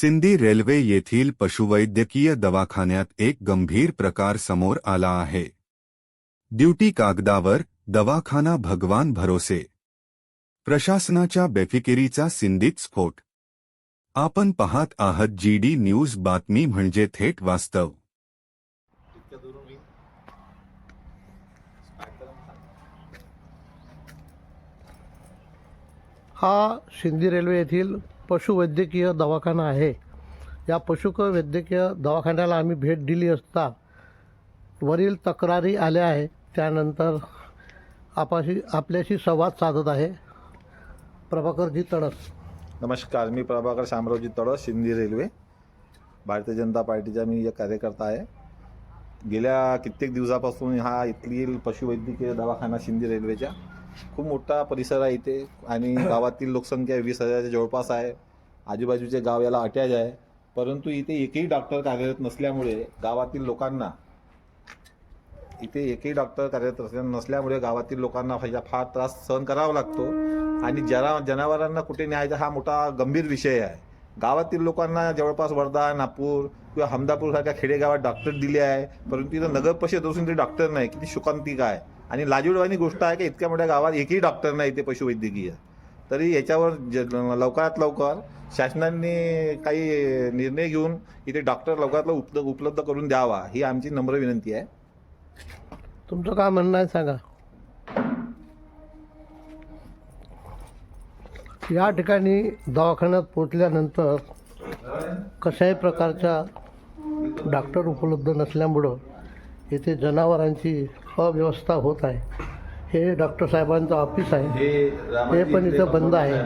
Sindhi railway येथील पशुवैद्यकीय दवाखान्यात एक गंभीर प्रकार समोर आला आहे. ड्युटी कागदावर दवाखाना भगवान भरोसे. प्रशासनाच्या बेफिकिरीचा सिंधीत स्फोट. आपण पाहत आहात जीडी न्यूज बातमी म्हणजे थेट वास्तव. हा सिंधी रेल्वे येथील पशुवैद्यकीय दवाखाना आहे. या पशुक वैद्यकीय दवाखान्याला आम्ही भेट दिली असता वरील तक्रारी आल्या आहे त्यानंतर आपाशी आपल्याशी संवाद साधत आहे. प्रभाकरजी तडस. नमस्कार मी प्रभाकर शामरावजी तळस सिंधी रेल्वे. भारतीय जनता पार्टीचा मी एक कार्यकर्ता आहे. गेल्या कित्येक दिवसापासून हा इथलील पशुवैद्यकीय दवाखाना सिंधी रेल्वेचा खूप मोठा परिसर आहे इथे आणि गावातील लोकसंख्या वीस हजाराच्या जवळपास आहे. आजूबाजूचे गाव याला अटॅच आहे. परंतु इथे एकही डॉक्टर कार्यरत नसल्यामुळे गावातील लोकांना इथे एकही डॉक्टर कार्यरत नसल्यामुळे गावातील लोकांना फार फार त्रास सहन करावा लागतो. आणि जरा जनावरांना कुठे न्यायचा हा मोठा गंभीर विषय आहे. गावातील लोकांना जवळपास वर्धा नागपूर किंवा हमदापूर सारख्या खेडेगावात डॉक्टर दिले आहे. परंतु इथं नगर परिषद असून ते डॉक्टर नाही. किती शुकांतिक आहे आणि लाजीवानी गोष्ट आहे की इतक्या मोठ्या गावात एकही डॉक्टर नाही इथे पशुवैद्यकीय. तरी याच्यावर ज लवकरात लवकर शासनाने काही निर्णय घेऊन इथे डॉक्टर लवकरात लवकर उपलब्ध उपलब्ध करून द्यावा ही आमची नम्र विनंती आहे. तुमचं काय म्हणणं आहे सांगा. या ठिकाणी दवाखान्यात पोचल्यानंतर कशाही प्रकारच्या डॉक्टर उपलब्ध नसल्यामुळं येथे जनावरांची अव्यवस्था होत आहे. हे डॉक्टर साहेबांचं ऑफिस आहे. हे पण इथं बंद आहे.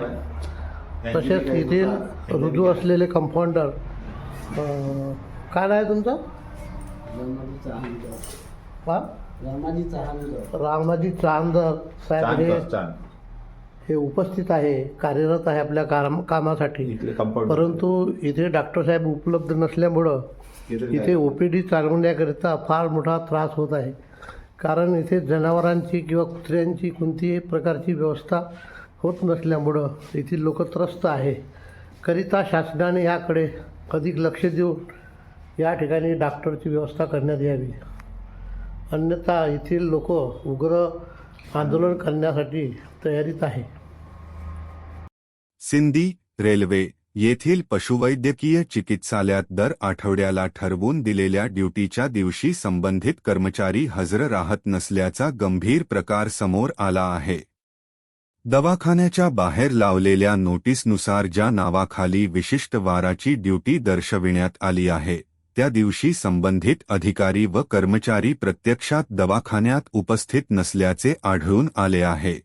तसेच येथील रुजू असलेले कंपाऊंडर काय नाव आहे तुमचं? हा? रामाजी चांदर साहेब हे हे उपस्थित आहे कार्यरत आहे आपल्या काम कामासाठी. परंतु इथे डॉक्टर साहेब उपलब्ध नसल्यामुळं इथे ओ पी डी चालवण्याकरिता फार मोठा त्रास होत आहे. कारण इथे जनावरांची किंवा कुत्र्यांची कोणतीही प्रकारची व्यवस्था होत नसल्यामुळं येथील लोक त्रस्त आहे. करिता शासनाने याकडे अधिक लक्ष देऊन या ठिकाणी डॉक्टरची व्यवस्था करण्यात यावी. अन्यथा येथील लोक उग्र आंदोलन करण्यासाठी तयारीत आहे. सिंधी रेल्वे येथील पशुवैद्यकीय चिकित्सालयात दर आठवड्याला ठरवून दिलेल्या ड्युटीच्या दिवशी संबंधित कर्मचारी हजर राहत नसल्याचा गंभीर प्रकार समोर आला आहे. दवाखान्याच्या बाहेर लावलेल्या नोटीसनुसार ज्या नावाखाली विशिष्ट वाराची ड्युटी दर्शविण्यात आली आहे त्या दिवशी संबंधित अधिकारी व कर्मचारी प्रत्यक्षात दवाखान्यात उपस्थित नसल्याचे आढळून आले आहे.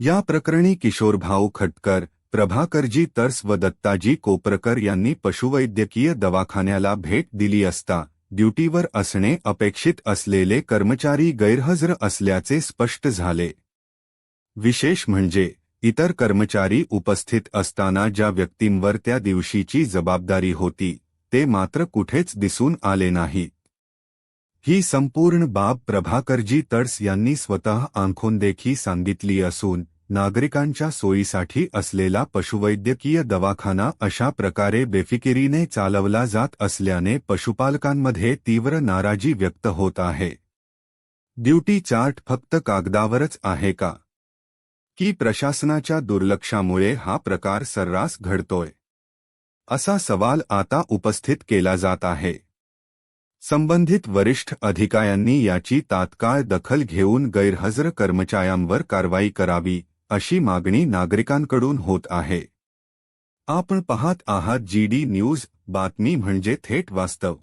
या प्रकरणी किशोरभाऊ खटकर प्रभाकरजी तर्स व दत्ताजी कोपरकर यांनी पशुवैद्यकीय दवाखान्याला भेट दिली असता ड्युटीवर असणे अपेक्षित असलेले कर्मचारी गैरहजर असल्याचे स्पष्ट झाले. विशेष म्हणजे इतर कर्मचारी उपस्थित असताना ज्या व्यक्तींवर त्या दिवशीची जबाबदारी होती ते मात्र कुठेच दिसून आले नाहीत ही संपूर्ण बाब प्रभाकरजी तर्स यांनी स्वतः आंखोंदेखी सांगितली असून नागरिकांच्या सोयीसाठी असलेला पशुवैद्यकीय दवाखाना अशा प्रकारे बेफिकिरीने चालवला जात असल्याने पशुपालकांमध्ये तीव्र नाराजी व्यक्त होत आहे. ड्युटी चार्ट फक्त कागदावरच आहे का? की प्रशासनाच्या दुर्लक्षामुळे हा प्रकार सर्रास घडतोय? असा सवाल आता उपस्थित केला जात आहे. संबंधित वरिष्ठ अधिकाऱ्यांनी याची तात्काळ दखल घेऊन गैरहजर कर्मचाऱ्यांवर कारवाई करावी अशी मागणी नागरिकांकडून होत आहे. आपण पाहत आहात जी डी न्यूज बातमी म्हणजे थेट वास्तव.